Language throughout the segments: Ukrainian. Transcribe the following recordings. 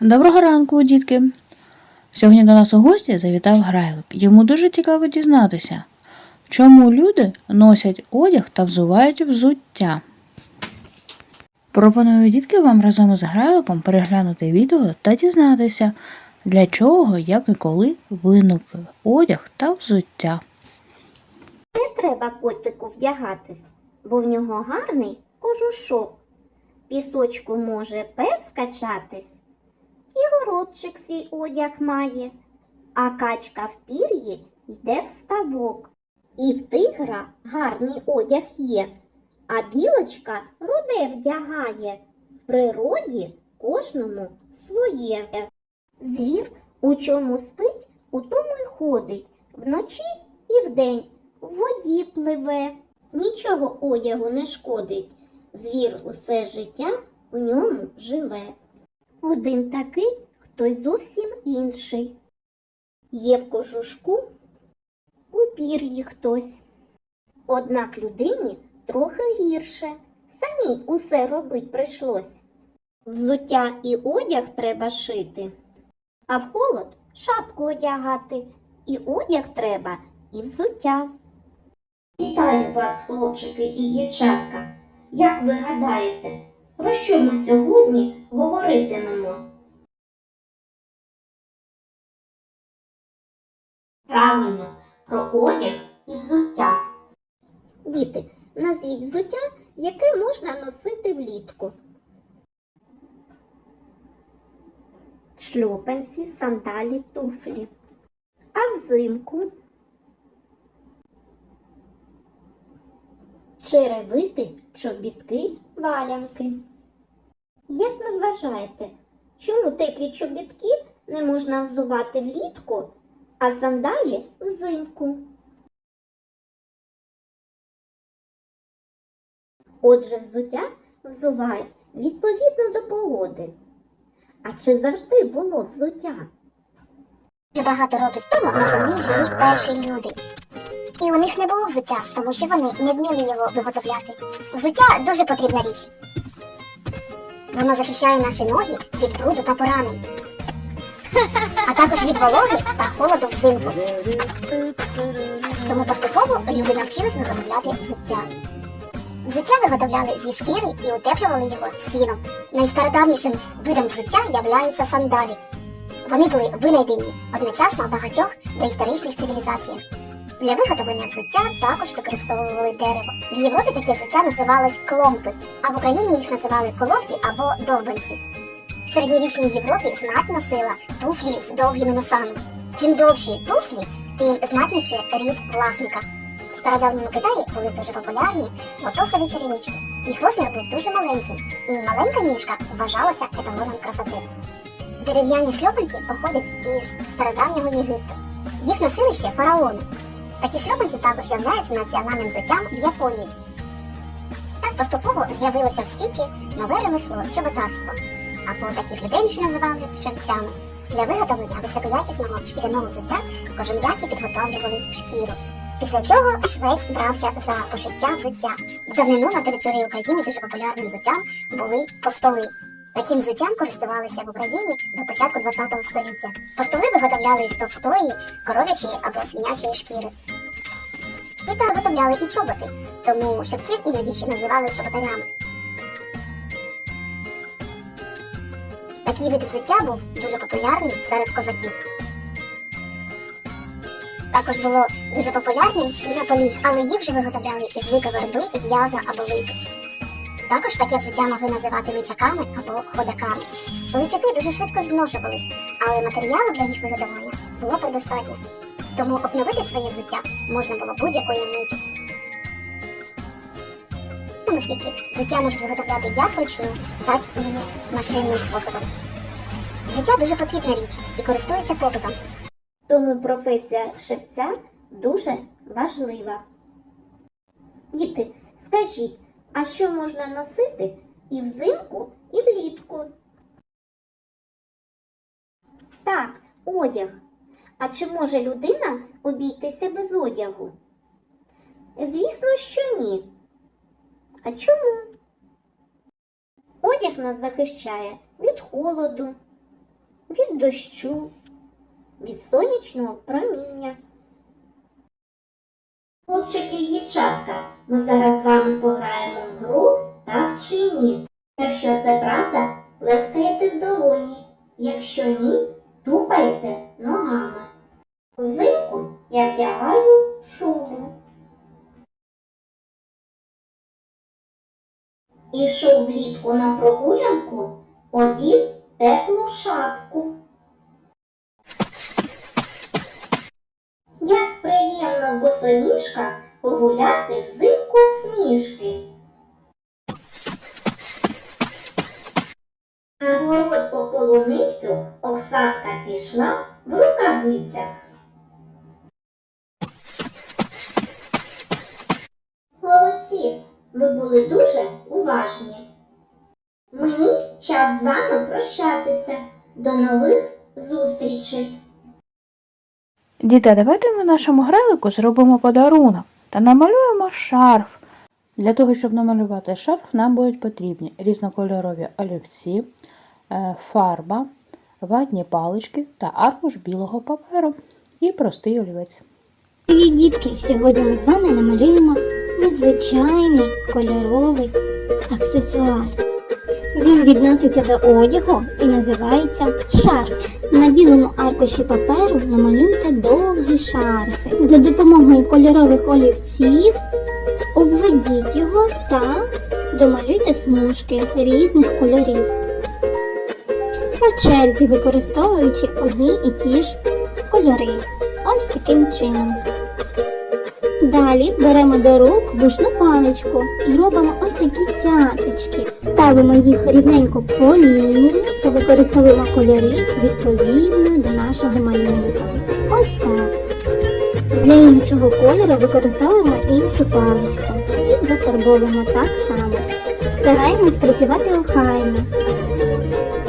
Доброго ранку, дітки! Сьогодні до нас у гості завітав Грайлик. Йому дуже цікаво дізнатися, чому люди носять одяг та взувають взуття. Пропоную дітки вам разом із Грайликом переглянути відео та дізнатися, для чого, як і коли виникли одяг та взуття. Не треба котику вдягатись, бо в нього гарний кожушок. Пісочку може пес качатись, і горобчик свій одяг має, а качка в пір'ї йде в ставок. І в тигра гарний одяг є, а білочка руде вдягає. В природі кожному своє. Звір у чому спить, у тому й ходить, вночі і вдень в воді пливе, нічого одягу не шкодить. Звір усе життя у ньому живе. Один такий, хтось зовсім інший. Є в кожушку у пір'ї хтось. Однак людині трохи гірше. Самій усе робить прийшлось. Взуття і одяг треба шити, а в холод шапку одягати. І одяг треба, і взуття. Вітаю вас, хлопчики і дівчатка. Як ви гадаєте, про що ми сьогодні говоритимемо? Правильно, про одяг і взуття. Діти, назвіть взуття, яке можна носити влітку. Шльопанці, сандалі, туфлі. А взимку черевики, чобітки, валянки. Як ви вважаєте, чому теплі чобітки не можна взувати влітку, а сандалі взимку? Отже, взуття взувають відповідно до погоди. А чи завжди було взуття? Багато років тому на землі жили перші люди. І у них не було взуття, тому що вони не вміли його виготовляти. Взуття дуже потрібна річ. Воно захищає наші ноги від бруду та поранень, а також від вологи та холоду взимку. Тому поступово люди навчились виготовляти взуття. Взуття виготовляли зі шкіри і утеплювали його сіном. Найстародавнішим видом взуття являються сандалі. Вони були винайдені одночасно в багатьох доісторичних цивілізаціях. Для виготовлення взуття також використовували дерево. В Європі таке взуття називалось кломпи, а в Україні їх називали колодки або довбанці. В середньовічній Європі знать носила туфлі з довгими носами. Чим довші туфлі, тим знатніше рід власника. В стародавньому Китаї були дуже популярні лотосові черевички. Їх розмір був дуже маленьким, і маленька ніжка вважалася еталоном красоти. Дерев'яні шльопанці походять із стародавнього Єгипту. Їх носили ще фараони. Такі шльопанці також являються національним взуттям в Японії. Так поступово з'явилося в світі нове ремесло чоботарство, або таких людей ще називали шевцями. Для виготовлення високоякісного шкіряного взуття кожум'яки підготовлювали шкіру. Після чого швець брався за пошиття взуття. В давнину на території України дуже популярним взуттям були постоли. Таким взуттям користувалися в Україні до початку ХХ століття. Постоли виготовляли із товстої, коров'ячої або свинячої шкіри. І та виготовляли і чоботи, тому шевців іноді ще називали чоботарями. Такий вид взуття був дуже популярним серед козаків. Також було дуже популярним і на поліс, але їх вже виготовляли із лика верби, в'яза або липи. Також таке взуття могли називати личаками або ходаками. Личаки дуже швидко зношувались, але матеріалу для їх виготовлення було предостатньо. Тому обновити своє взуття можна було будь-якої миті. Цьому світі взуття можуть виготовляти як вручну, так і машинним способом. Взуття дуже потрібна річ і користується попитом. Тому професія шевця дуже важлива. Діти, скажіть, а що можна носити і взимку, і влітку? Так, одяг. А чи може людина обійтися без одягу? Звісно, що ні. А чому? Одяг нас захищає від холоду, від дощу, від сонячного проміння. Хлопчики і дівчатка, ми зараз з вами пограємо Ішов влітку на прогулянку, одів теплу шапку. Як приємно в босоніжках погуляти взимку сніжки. На город по полуницю Оксатка пішла в рукавицях. Молодці, ви були дуже уважні. Мені час з вами прощатися. До нових зустрічей. Діти, давайте ми нашому грайлику зробимо подарунок та намалюємо шарф. Для того, щоб намалювати шарф, нам будуть потрібні різнокольорові олівці, е, фарба, ватні палички та аркуш білого паперу і простий олівець. Привіт, дітки! Сьогодні ми з вами намалюємо незвичайний кольоровий аксесуар. Він відноситься до одягу і називається шарф. На білому аркуші паперу намалюйте довгі шарфи. За допомогою кольорових олівців обведіть його та домалюйте смужки різних кольорів. По черзі використовуючи одні і ті ж кольори. Ось таким чином. Далі беремо до рук бушну паличку і робимо ось такі цяточки. Ставимо їх рівненько по лінії та використовуємо кольори відповідно до нашого малюнка. Ось так. Для іншого кольору використовуємо іншу паличку і зафарбовуємо так само. Стараємось працювати охайно.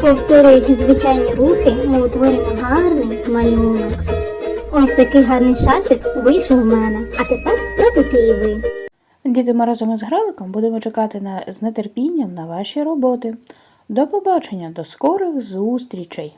Повторюючи звичайні рухи, ми утворимо гарний малюнок. Ось такий гарний шарфік вийшов у мене. А тепер спробуйте і ви. Діти, разом із граликом будемо чекати на, з нетерпінням на ваші роботи. До побачення, до скорих зустрічей!